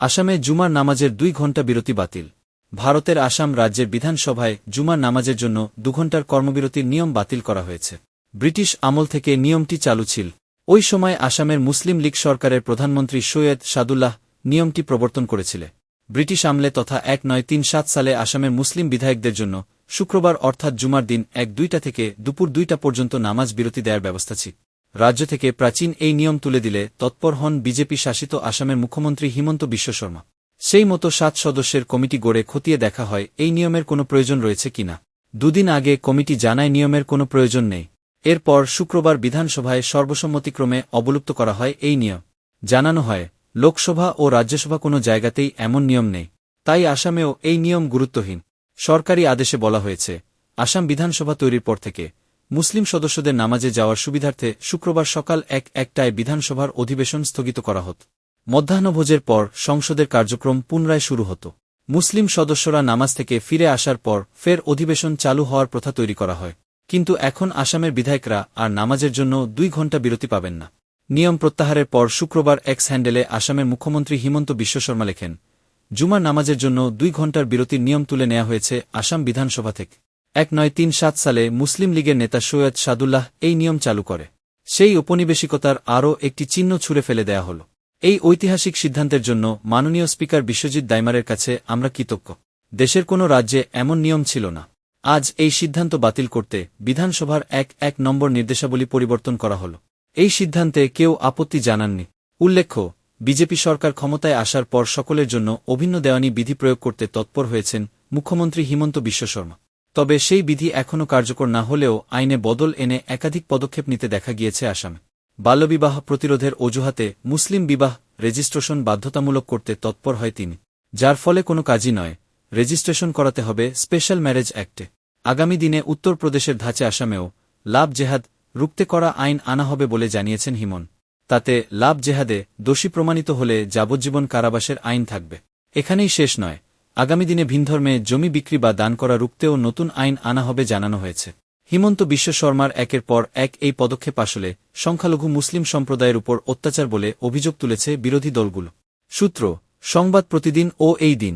আসামে জুমার নামাজের দুই ঘণ্টা বিরতি বাতিল। ভারতের আসাম রাজ্যের বিধানসভায় জুমার নামাজের জন্য দুঘণ্টার কর্মবিরতির নিয়ম বাতিল করা হয়েছে। ব্রিটিশ আমল থেকে নিয়মটি চালু ছিল। ওই সময় আসামের মুসলিম লীগ সরকারের প্রধানমন্ত্রী সৈয়দ সাদুল্লাহ নিয়মটি প্রবর্তন করেছিল। ব্রিটিশ আমলে তথা এক নয় তিন সাত সালে আসামের মুসলিম বিধায়কদের জন্য শুক্রবার অর্থাৎ জুমার দিন এক দুইটা থেকে দুপুর দুইটা পর্যন্ত নামাজ বিরতি দেওয়ার ব্যবস্থা ছিল। রাজ্য থেকে প্রাচীন এই নিয়ম তুলে দিলে তৎপর হন বিজেপি শাসিত আসামের মুখ্যমন্ত্রী হিমন্ত বিশ্ব শর্মা। সেই মতো সাত সদস্যের কমিটি গড়ে খতিয়ে দেখা হয়, এই নিয়মের কোনো প্রয়োজন রয়েছে কিনা দুদিন আগে কমিটি জানায় নিয়মের কোনো প্রয়োজন নেই। এরপর শুক্রবার বিধানসভায় সর্বসম্মতিক্রমে অবলুপ্ত করা হয় এই নিয়ম। জানানো হয়, লোকসভা ও রাজ্যসভা কোনো জায়গাতেই এমন নিয়ম নেই। তাই আসামেও এই নিয়ম গুরুত্বহীন। সরকারি আদেশে বলা হয়েছে, আসাম বিধানসভা তৈরির পর থেকে মুসলিম সদস্যদের নামাজে যাওয়ার সুবিধার্থে শুক্রবার সকাল এক একটায় বিধানসভার অধিবেশন স্থগিত করা হত। মধ্যাহ্নভোজের পর সংসদের কার্যক্রম পুনরায় শুরু হতো। মুসলিম সদস্যরা নামাজ থেকে ফিরে আসার পর ফের অধিবেশন চালু হওয়ার প্রথা তৈরি করা হয়। কিন্তু এখন আসামের বিধায়করা আর নামাজের জন্য দুই ঘণ্টা বিরতি পাবেন না। নিয়ম প্রত্যাহারের পর শুক্রবার এক্স হ্যান্ডেলে আসামের মুখ্যমন্ত্রী হিমন্ত বিশ্ব শর্মা লেখেন, জুমার নামাজের জন্য দুই ঘণ্টার বিরতির নিয়ম তুলে নেওয়া হয়েছে আসাম বিধানসভা থেকে। এক নয় তিন সাত সালে মুসলিম লীগের নেতা সৈয়দ সাদুল্লাহ এই নিয়ম চালু করে। সেই ঔপনিবেশিকতার আরও একটি চিহ্ন ছুড়ে ফেলে দেয়া হল। এই ঐতিহাসিক সিদ্ধান্তের জন্য মাননীয় স্পিকার বিশ্বজিৎ দাইমারের কাছে আমরা কৃতজ্ঞ। দেশের কোনো রাজ্যে এমন নিয়ম ছিল না। আজ এই সিদ্ধান্ত বাতিল করতে বিধানসভার এক এক নম্বর নির্দেশাবলী পরিবর্তন করা হল। এই সিদ্ধান্তে কেউ আপত্তি জানাননি। উল্লেখ্য, বিজেপি সরকার ক্ষমতায় আসার পর সকলের জন্য অভিন্ন দেওয়ানি বিধি প্রয়োগ করতে তৎপর হয়েছেন মুখ্যমন্ত্রী হিমন্ত বিশ্ব শর্মা। তবে সেই বিধি এখনও কার্যকর না হলেও আইনে বদল এনে একাধিক পদক্ষেপ নিতে দেখা গিয়েছে আসামে। বাল্যবিবাহ প্রতিরোধের অজুহাতে মুসলিম বিবাহ রেজিস্ট্রেশন বাধ্যতামূলক করতে তৎপর হয় তিনি। যার ফলে কোনো কাজই নয়, রেজিস্ট্রেশন করাতে হবে স্পেশাল ম্যারেজ অ্যাক্টে আগামী দিনে উত্তরপ্রদেশের ধাঁচে আসামেও লাভ জেহাদ রুখতে করা আইন আনা হবে বলে জানিয়েছেন হিমন। তাতে লাভ জেহাদে দোষী প্রমাণিত হলে যাবজ্জীবন কারাবাসের আইন থাকবে। এখানেই শেষ নয় আগামী দিনে ভিনধর্মে জমি বিক্রি বা দান করা রুখতেও নতুন আইন আনা হবে জানানো হয়েছে। হিমন্ত বিশ্ব শর্মার একের পর এক এই পদক্ষেপ আসলে সংখ্যালঘু মুসলিম সম্প্রদায়ের উপর অত্যাচার বলে অভিযোগ তুলেছে বিরোধী দলগুলো। সূত্র, সংবাদ প্রতিদিন ও এই দিন।